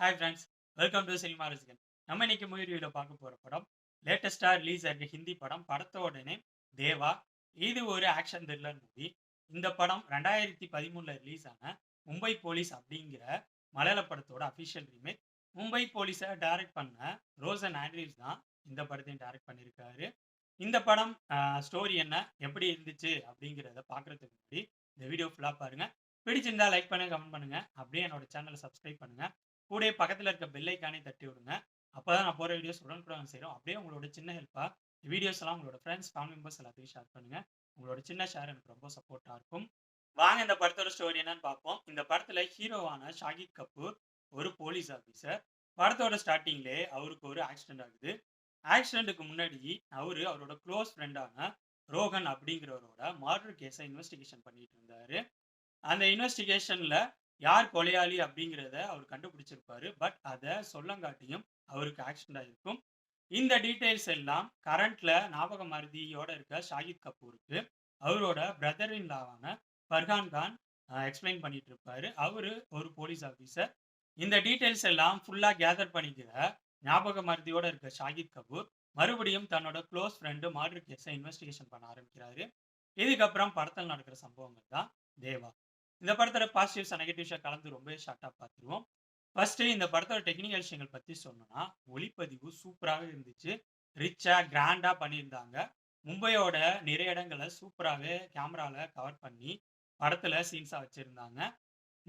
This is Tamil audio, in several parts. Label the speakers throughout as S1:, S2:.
S1: Hi friends welcome to cinema ரசிகன் நம்ம இன்னைக்கு மூவியில் பார்க்க போகிற படம் லேட்டஸ்டாக ரிலீஸ் ஆகிற ஹிந்தி படம் படத்தோடனே தேவா. இது ஒரு ஆக்ஷன் த்ரில்லர் மூவி இந்த படம் ரெண்டாயிரத்தி பதிமூணில் ரிலீஸ் ஆன மும்பை போலீஸ் அப்படிங்கிற மலையாள படத்தோட அஃபிஷியல் ரீமேக் மும்பை போலீஸை டைரக்ட் பண்ண ரோசன் ஆண்ட்ரீஸ் தான் இந்த படத்தையும் டைரக்ட் பண்ணியிருக்காரு. இந்த படம் ஸ்டோரி என்ன எப்படி இருந்துச்சு அப்படிங்கிறத பார்க்குறதுக்கு முன்னாடி இந்த வீடியோ ஃபுல்லாக பாருங்கள் பிடிச்சிருந்தா லைக் பண்ணுங்கள் கமெண்ட் பண்ணுங்க. அப்படியே என்னோட சேனலை சப்ஸ்கிரைப் பண்ணுங்க. கூடயே பக்கத்தில் இருக்க பெல்லைக்கானே தட்டி விடுங்க. அப்போ தான் நான் போகிற வீடியோஸ் உடனுக்குடன் செய்கிறோம் அப்படியே உங்களோட சின்ன ஹெல்ப்பாக வீடியோஸ் எல்லாம் உங்களோட ஃப்ரெண்ட்ஸ் ஃபேமிலி மெம்பர்ஸ் எல்லாத்தையும் ஷேர் பண்ணுங்க. உங்களோட சின்ன ஷேர் எனக்கு ரொம்ப சப்போர்ட்டாக இருக்கும். வாங்க இந்த படத்தோட ஸ்டோரி என்னன்னு பார்ப்போம். இந்த படத்தில் ஹீரோவான ஷாகித் கபூர் ஒரு போலீஸ் ஆஃபீஸர் படத்தோட ஸ்டார்டிங்லேயே அவருக்கு ஒரு ஆக்சிடென்ட் ஆகுது. ஆக்சிடென்ட்டுக்கு முன்னாடி அவரு அவரோட க்ளோஸ் ஃப்ரெண்டான ரோகன் அப்படிங்கிறவரோட மர்டர் கேஸை இன்வெஸ்டிகேஷன் பண்ணிட்டு இருந்தாரு. அந்த இன்வெஸ்டிகேஷன்ல யார் கொலையாளி அப்படிங்கிறத அவர் கண்டுபிடிச்சிருப்பாரு. பட் அதை சொல்லங்காட்டியும் அவருக்கு ஆக்சிடென்ட் ஆயிருக்கும் இந்த டீட்டெயில்ஸ் எல்லாம் கரண்ட்ல ஞாபக மருதியோட இருக்க ஷாகித் கபூருக்கு அவரோட பிரதர் இன் லாவான ஃபர்ஹான் கான் எக்ஸ்பிளைன் பண்ணிட்டு இருப்பாரு அவரு ஒரு போலீஸ் ஆஃபீஸர் இந்த டீட்டெயில்ஸ் எல்லாம் ஃபுல்லா கேதர் பண்ணிக்கிற ஞாபக மருதியோட இருக்க ஷாகித் கபூர் மறுபடியும் தன்னோட க்ளோஸ் ஃப்ரெண்டு மாடர் கேஸை இன்வெஸ்டிகேஷன் பண்ண ஆரம்பிக்கிறாரு. இதுக்கப்புறம் படத்தில் நடக்கிற சம்பவங்கள் தான் தேவா. இந்த படத்தோட பாசிட்டிவ்ஸ் நெகட்டிவ்ஸாக கலந்து ரொம்பவே ஷார்ட்டாக பார்த்துருவோம். ஃபர்ஸ்ட் இந்த படத்தோட டெக்னிக்கல் விஷயங்கள் பற்றி சொன்னோம்னா ஒளிப்பதிவு சூப்பராகவே இருந்துச்சு. ரிச்சாக கிராண்டாக பண்ணியிருந்தாங்க. மும்பையோட நிறைய இடங்களை சூப்பராகவே கேமராவில் கவர் பண்ணி படத்தில் சீன்ஸாக வச்சுருந்தாங்க.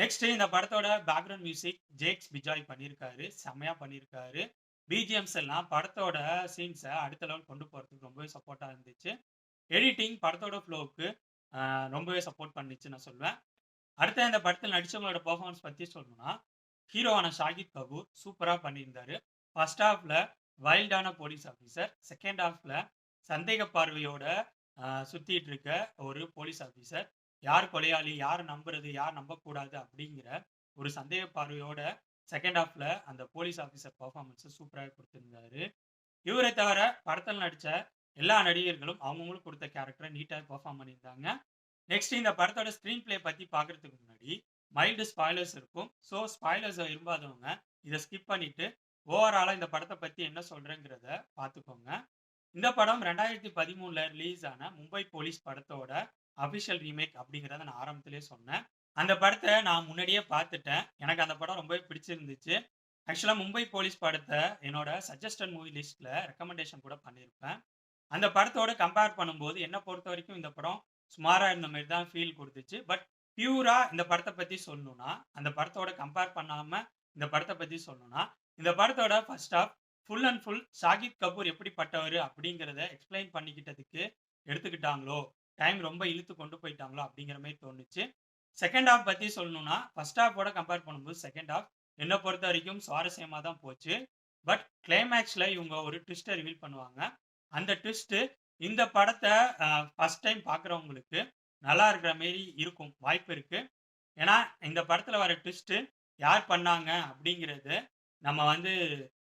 S1: நெக்ஸ்ட் இந்த படத்தோட பேக்ரவுண்ட் மியூசிக் ஜேக்ஸ் பிஜாய் பண்ணியிருக்காரு. செம்மையாக பண்ணியிருக்காரு. பிஜிஎம்ஸ் எல்லாம் படத்தோட சீன்ஸை அடுத்த லெவல் கொண்டு போகிறதுக்கு ரொம்பவே சப்போர்ட்டாக இருந்துச்சு. எடிட்டிங் படத்தோட ஃப்ளோவுக்கு ரொம்பவே சப்போர்ட் பண்ணிச்சு நான் சொல்வேன். அடுத்த இந்த படத்தில் நடிச்சவங்களோட பர்ஃபார்மன்ஸ் பற்றி சொல்லணும்னா ஹீரோவான ஷாகித் கபூர் சூப்பராக பண்ணியிருந்தாரு. ஃபர்ஸ்ட் ஹாஃபில் வைல்டான போலீஸ் ஆஃபீஸர் செகண்ட் ஹாஃப்ல சந்தேக பார்வையோட சுற்றிட்டு இருக்க ஒரு போலீஸ் ஆஃபீஸர் யார் கொலையாளி யார் நம்புறது யார் நம்பக்கூடாது அப்படிங்கிற ஒரு சந்தேக பார்வையோட செகண்ட் ஹாஃப்ல அந்த போலீஸ் ஆஃபீஸர் பர்ஃபார்மன்ஸை சூப்பராக கொடுத்துருந்தாரு. இவரை தவிர படத்தில் நடித்த எல்லா நடிகர்களும் அவங்கவுங்களுக்கு கொடுத்த கேரக்டரை நீட்டாக பெர்ஃபார்ம் பண்ணியிருந்தாங்க. நெக்ஸ்ட் இந்த படத்தோட ஸ்க்ரீன் பிளே பற்றி பார்க்குறதுக்கு முன்னாடி மைல்டு ஸ்பாய்லர்ஸ் இருக்கும். ஸோ ஸ்பாய்லர்ஸ் விரும்பாதவங்க இதை ஸ்கிப் பண்ணிட்டு ஓவராலாக இந்த படத்தை பற்றி என்ன சொல்கிறேங்கிறத பார்த்துக்கோங்க இந்த படம் ரெண்டாயிரத்தி பதிமூணுல ரிலீஸ் ஆன மும்பை போலீஸ் படத்தோட அஃபிஷியல் ரீமேக் அப்படிங்கிறத நான் ஆரம்பத்திலே சொன்னேன். அந்த படத்தை நான் முன்னாடியே பார்த்துட்டேன். எனக்கு அந்த படம் ரொம்பவே பிடிச்சிருந்துச்சு. ஆக்சுவலாக மும்பை போலீஸ் படத்தை என்னோட சஜஸ்டன் மூவி லிஸ்ட்டில் ரெக்கமெண்டேஷன் கூட பண்ணியிருப்பேன். அந்த படத்தோட கம்பேர் பண்ணும்போது என்னை பொறுத்த வரைக்கும் இந்த படம் சுமாராக இருந்த மாதிரி தான் ஃபீல் கொடுத்துச்சு. பட் பியூராக இந்த படத்தை பற்றி சொல்லணும்னா அந்த படத்தோட கம்பேர் பண்ணாமல் இந்த படத்தை பற்றி சொல்லணும்னா இந்த படத்தோட first half full and full Shahid Kapoor எப்படிப்பட்டவர் அப்படிங்கிறத எக்ஸ்பிளைன் பண்ணிக்கிட்டதுக்கு எடுத்துக்கிட்டாங்களோ டைம் ரொம்ப இழுத்து கொண்டு போயிட்டாங்களோ அப்படிங்கிற மாதிரி தோணுச்சு. செகண்ட் ஹாஃப் பற்றி சொல்லணும்னா ஃபர்ஸ்ட் ஹாஃபோட கம்பேர் பண்ணும்போது செகண்ட் ஹாஃப் என்னை பொறுத்த வரைக்கும் சுவாரஸ்யமாக தான் போச்சு. பட் கிளைமேக்ஸில் இவங்க ஒரு ட்விஸ்ட்டை ரிவீல் பண்ணுவாங்க. அந்த ட்விஸ்ட்டு இந்த படத்தை ஃபஸ்ட் டைம் பார்க்குறவங்களுக்கு நல்லா இருக்கிற மாரி இருக்கும் வாய்ப்பு இருக்குது ஏன்னா இந்த படத்தில் வர ட்விஸ்ட்டு யார் பண்ணாங்க அப்படிங்கிறது நம்ம வந்து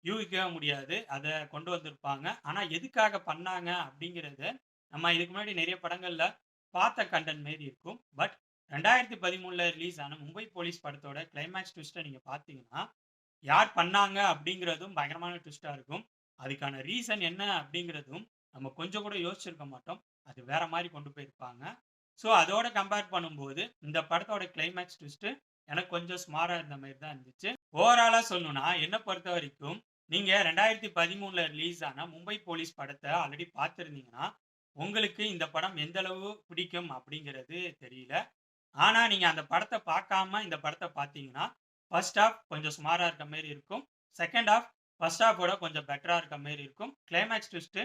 S1: யூகிக்கவே முடியாது. அதை கொண்டு வந்திருப்பாங்க. ஆனால் எதுக்காக பண்ணாங்க அப்படிங்கிறது நம்ம இதுக்கு முன்னாடி நிறைய படங்களில் பார்த்த கண்டென்ட் மாரி இருக்கும். பட் ரெண்டாயிரத்தி பதிமூணில் ரிலீஸ் ஆன மும்பை போலீஸ் படத்தோட கிளைமேக்ஸ் ட்விஸ்ட்டை நீங்கள் பார்த்தீங்கன்னா யார் பண்ணாங்க அப்படிங்கிறதும் பயங்கரமான ட்விஸ்ட்டாக இருக்கும். அதுக்கான ரீசன் என்ன அப்படிங்கிறதும் நம்ம கொஞ்சம் கூட யோசிச்சிருக்க மாட்டோம். அது வேற மாதிரி கொண்டு போயிருப்பாங்க. ஸோ அதோட கம்பேர் பண்ணும்போது இந்த படத்தோட கிளைமேக்ஸ் ட்விஸ்ட்டு எனக்கு கொஞ்சம் ஸ்மாராக இருந்த மாதிரி தான் இருந்துச்சு. ஓவராலாக சொல்லணும்னா என்னை பொறுத்த வரைக்கும் நீங்கள் ரெண்டாயிரத்தி பதிமூணில் ரிலீஸ் ஆன மும்பை போலீஸ் படத்தை ஆல்ரெடி பார்த்துருந்தீங்கன்னா உங்களுக்கு இந்த படம் எந்த அளவு பிடிக்கும் அப்படிங்கிறது தெரியல. ஆனால் நீங்கள் அந்த படத்தை பார்க்காம இந்த படத்தை பார்த்தீங்கன்னா ஃபர்ஸ்ட் ஆஃப் கொஞ்சம் சுமாராக இருக்க மாரி இருக்கும். செகண்ட் ஹாஃப் ஃபர்ஸ்ட் ஆஃபோட கொஞ்சம் பெட்டராக இருக்க மாதிரி இருக்கும். Climax twist